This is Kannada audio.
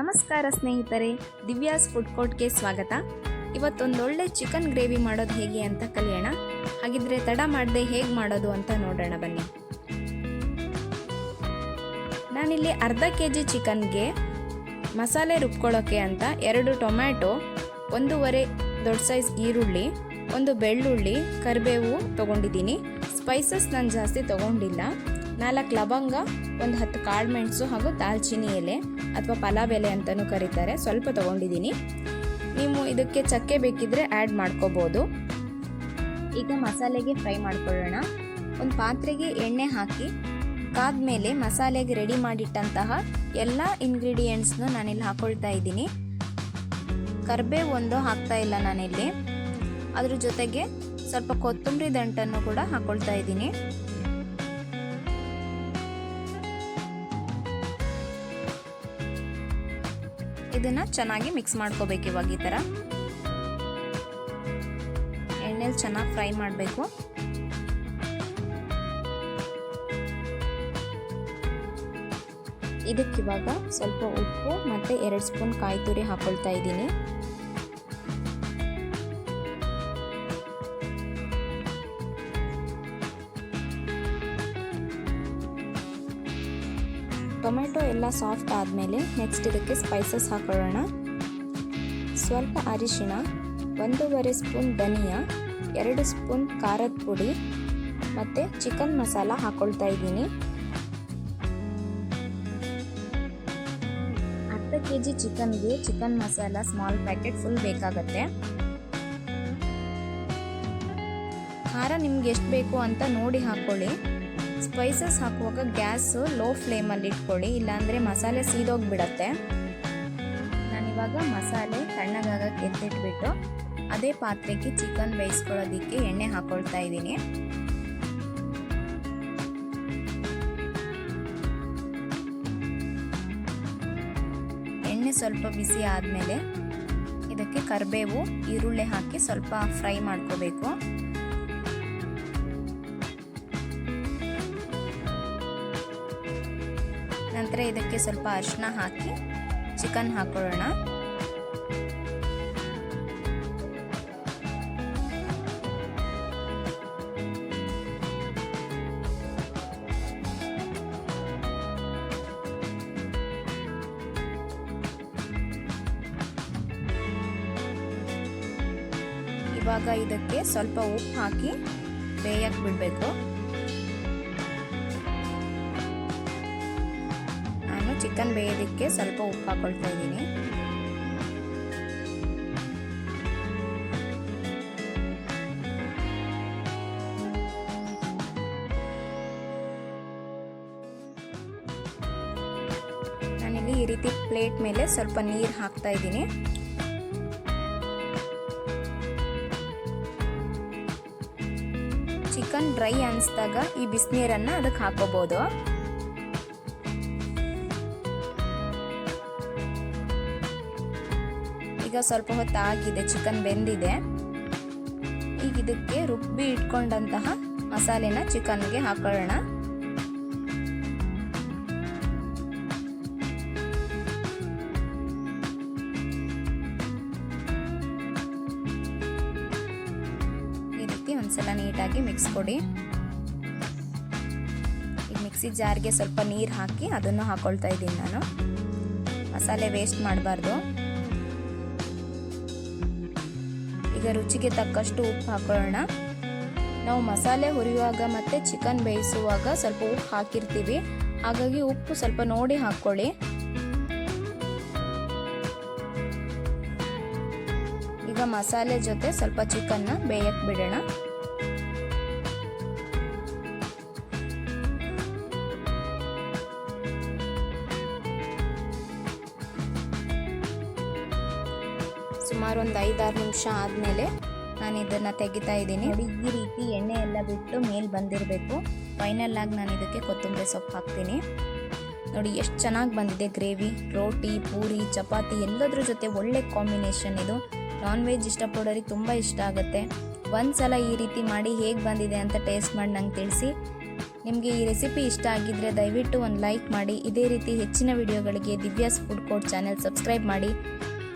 ನಮಸ್ಕಾರ ಸ್ನೇಹಿತರೆ, ದಿವ್ಯಾಸ್ ಫುಡ್ ಕೋರ್ಟ್ಗೆ ಸ್ವಾಗತ. ಇವತ್ತೊಂದೊಳ್ಳೆ ಚಿಕನ್ ಗ್ರೇವಿ ಮಾಡೋದು ಹೇಗೆ ಅಂತ ಕಲಿಯೋಣ. ಹಾಗಿದ್ರೆ ತಡ ಮಾಡದೆ ಹೇಗೆ ಮಾಡೋದು ಅಂತ ನೋಡೋಣ ಬನ್ನಿ. ನಾನಿಲ್ಲಿ ಅರ್ಧ ಕೆ ಜಿ ಚಿಕನ್ಗೆ ಮಸಾಲೆ ರುಬ್ಕೊಳ್ಳೋಕ್ಕೆ ಅಂತ ಎರಡು ಟೊಮ್ಯಾಟೊ, ಒಂದೂವರೆ ದೊಡ್ಡ ಸೈಜ್ ಈರುಳ್ಳಿ, ಒಂದು ಬೆಳ್ಳುಳ್ಳಿ, ಕರಿಬೇವು ತೊಗೊಂಡಿದ್ದೀನಿ. ಸ್ಪೈಸಸ್ ನಾನು ಜಾಸ್ತಿ ತೊಗೊಂಡಿಲ್ಲ. ನಾಲ್ಕು ಲವಂಗ, ಒಂದು ಹತ್ತು ಕಾಳು ಮೆಣಸು ಹಾಗೂ ದಾಲ್ಚಿನ್ನಿ ಎಲೆ ಅಥವಾ ಪಲಾವ್ ಎಲೆ ಅಂತಲೂ ಕರೀತಾರೆ. ಸ್ವಲ್ಪ ತೊಗೊಂಡಿದ್ದೀನಿ. ನೀವು ಇದಕ್ಕೆ ಚಕ್ಕೆ ಬೇಕಿದ್ರೆ ಆ್ಯಡ್ ಮಾಡ್ಕೋಬೋದು. ಈಗ ಮಸಾಲೆಗೆ ಫ್ರೈ ಮಾಡ್ಕೊಳ್ಳೋಣ. ಒಂದು ಪಾತ್ರೆಗೆ ಎಣ್ಣೆ ಹಾಕಿ ಕಾದ್ಮೇಲೆ ಮಸಾಲೆಗೆ ರೆಡಿ ಮಾಡಿಟ್ಟಂತಹ ಎಲ್ಲ ಇಂಗ್ರೀಡಿಯೆಂಟ್ಸ್ನು ನಾನಿಲ್ಲಿ ಹಾಕೊಳ್ತಾ ಇದ್ದೀನಿ. ಕರ್ಬೇವು ಒಂದು ಹಾಕ್ತಾ ಇಲ್ಲ ನಾನಿಲ್ಲಿ. ಅದ್ರ ಜೊತೆಗೆ ಸ್ವಲ್ಪ ಕೊತ್ತಂಬರಿ ದಂಟನ್ನು ಕೂಡ ಹಾಕೊಳ್ತಾ ಇದ್ದೀನಿ. ಇದನ್ನ ಚೆನ್ನಾಗಿ ಮಿಕ್ಸ್ ಮಾಡ್ಕೋಬೇಕು ಇವಾಗ ಈ ಥರ ಎಣ್ಣೆಲಿ ಚೆನ್ನಾಗಿ ಫ್ರೈ ಮಾಡಬೇಕು. ಇದಕ್ಕಿವಾಗ ಸ್ವಲ್ಪ ಉಪ್ಪು ಮತ್ತು ಎರಡು ಸ್ಪೂನ್ ಕಾಯಿ ತುರಿ ಹಾಕೊಳ್ತಾ ಇದ್ದೀನಿ. ಟೊಮೆಟೊ ಎಲ್ಲ ಸಾಫ್ಟ್ ಆದಮೇಲೆ ನೆಕ್ಸ್ಟ್ ಇದಕ್ಕೆ ಸ್ಪೈಸಸ್ ಹಾಕೊಳ್ಳೋಣ. ಸ್ವಲ್ಪ ಅರಿಶಿಣ ಒಂದೂವರೆ ಸ್ಪೂನ್ ಧನಿಯಾ, ಎರಡು ಸ್ಪೂನ್ ಖಾರದ ಪುಡಿ ಮತ್ತು ಚಿಕನ್ ಮಸಾಲ ಹಾಕೊಳ್ತಾ ಇದ್ದೀನಿ. ಅರ್ಧ K G ಚಿಕನ್ಗೆ chicken masala small packet full ಬೇಕಾಗತ್ತೆ. ಖಾರ ನಿಮ್ಗೆ ಎಷ್ಟು ಬೇಕು ಅಂತ ನೋಡಿ ಹಾಕ್ಕೊಳ್ಳಿ ಸ್ಪೈಸಸ್ ಹಾಕುವಾಗ ಗ್ಯಾಸ್ ಲೋ ಫ್ಲೇಮಲ್ಲಿ ಇಟ್ಕೊಳ್ಳಿ, ಇಲ್ಲಾಂದರೆ ಮಸಾಲೆ ಸೀದೋಗ್ಬಿಡತ್ತೆ. ನಾನಿವಾಗ ಮಸಾಲೆ ತಣ್ಣಗಾಗಕ್ಕೆ ಎತ್ತಿಟ್ಬಿಟ್ಟು ಅದೇ ಪಾತ್ರೆಗೆ ಚಿಕನ್ ಬೇಯಿಸ್ಕೊಳ್ಳೋದಕ್ಕೆ ಎಣ್ಣೆ ಹಾಕೊಳ್ತಾ ಇದ್ದೀನಿ. ಎಣ್ಣೆ ಸ್ವಲ್ಪ ಬಿಸಿ ಆದಮೇಲೆ ಇದಕ್ಕೆ ಕರಿಬೇವು, ಈರುಳ್ಳಿ ಹಾಕಿ ಸ್ವಲ್ಪ ಫ್ರೈ ಮಾಡ್ಕೋಬೇಕು. ನಂತರ ಇದಕ್ಕೆ ಸ್ವಲ್ಪ ಅರಿಶಿನ ಹಾಕಿ ಚಿಕನ್ ಹಾಕೊಳ್ಳೋಣ. ಇವಾಗ ಇದಕ್ಕೆ ಸ್ವಲ್ಪ ಉಪ್ಪು ಹಾಕಿ ಬೇಯಕ್ಕೆ ಬಿಡಬೇಕು. ಚಿಕನ್ ಬೇಯೋದಕ್ಕೆ ಸ್ವಲ್ಪ ಉಪ್ಪು ಹಾಕೊಳ್ತಾ ಇದ್ದೀನಿ. ನಾನಿಲ್ಲಿ ಈ ರೀತಿ ಪ್ಲೇಟ್ ಮೇಲೆ ಸ್ವಲ್ಪ ನೀರು ಹಾಕ್ತಾ ಇದ್ದೀನಿ. ಚಿಕನ್ ಡ್ರೈ ಅನಿಸ್ದಾಗ ಈ ಬಿಸಿನೀರನ್ನು ಅದಕ್ಕೆ ಹಾಕೋಬೋದು ಈಗ ಸ್ವಲ್ಪ ಹೊತ್ತು ಆಗಿದೆ ಚಿಕನ್ ಬೆಂದಿದೆ. ಈಗ ಇದಕ್ಕೆ ರುಬ್ಬಿ ಇಟ್ಕೊಂಡಂತಹ ಮಸಾಲೆನ ಚಿಕನ್ಗೆ ಹಾಕೊಳ್ಳೋಣ. ಈ ರೀತಿ ಒಂದ್ಸಲ ನೀಟಾಗಿ ಮಿಕ್ಸ್ ಕೊಡಿ. ಈಗ ಮಿಕ್ಸಿ ಜಾರ್ಗೆ ಸ್ವಲ್ಪ ನೀರು ಹಾಕಿ ಅದನ್ನು ಹಾಕೊಳ್ತಾ ಇದ್ದೀನಿ ನಾನು. ಮಸಾಲೆ ವೇಸ್ಟ್ ಮಾಡಬಾರ್ದು. ಈಗ ರುಚಿಗೆ ತಕ್ಕಷ್ಟು ಉಪ್ಪು ಹಾಕೊಳ್ಳೋಣ. ನಾವು ಮಸಾಲೆ ಹುರಿಯುವಾಗ ಮತ್ತು ಚಿಕನ್ ಬೇಯಿಸುವಾಗ ಸ್ವಲ್ಪ ಉಪ್ಪು ಹಾಕಿರ್ತೀವಿ. ಹಾಗಾಗಿ ಉಪ್ಪು ಸ್ವಲ್ಪ ನೋಡಿ ಹಾಕ್ಕೊಳ್ಳಿ ಈಗ ಮಸಾಲೆ ಜೊತೆ ಸ್ವಲ್ಪ ಚಿಕನ್ನ ಬೇಯಕ್ಕೆ ಬಿಡೋಣ. ಸುಮಾರು ಒಂದು ಐದಾರು ನಿಮಿಷ ಆದಮೇಲೆ ನಾನು ಇದನ್ನು ತೆಗಿತಾ ಇದ್ದೀನಿ. ನೋಡಿ, ಈ ರೀತಿ ಎಣ್ಣೆ ಎಲ್ಲ ಬಿಟ್ಟು ಮೇಲೆ ಬಂದಿರಬೇಕು. ಫೈನಲ್ ಆಗಿ ನಾನು ಇದಕ್ಕೆ ಕೊತ್ತಂಬರಿ ಸೊಪ್ಪು ಹಾಕ್ತೀನಿ. ನೋಡಿ, ಎಷ್ಟು ಚೆನ್ನಾಗಿ ಬಂದಿದೆ ಗ್ರೇವಿ, ರೋಟಿ, ಪೂರಿ, ಚಪಾತಿ ಎಲ್ಲದ್ರ ಜೊತೆ ಒಳ್ಳೆ ಕಾಂಬಿನೇಷನ್ ಇದು. ನಾನ್ ವೆಜ್ ಇಷ್ಟಪಡೋರಿಗೆ ತುಂಬ ಇಷ್ಟ ಆಗುತ್ತೆ. ಒಂದು ಸಲ ಈ ರೀತಿ ಮಾಡಿ ಹೇಗೆ ಬಂದಿದೆ ಅಂತ ಟೇಸ್ಟ್ ಮಾಡಿ ನಂಗೆ ತಿಳಿಸಿ. ನಿಮಗೆ ಈ ರೆಸಿಪಿ ಇಷ್ಟ ಆಗಿದ್ದರೆ ದಯವಿಟ್ಟು ಒಂದು ಲೈಕ್ ಮಾಡಿ. ಇದೇ ರೀತಿ ಹೆಚ್ಚಿನ ವಿಡಿಯೋಗಳಿಗೆ Divya's food court channel subscribe ಮಾಡಿ.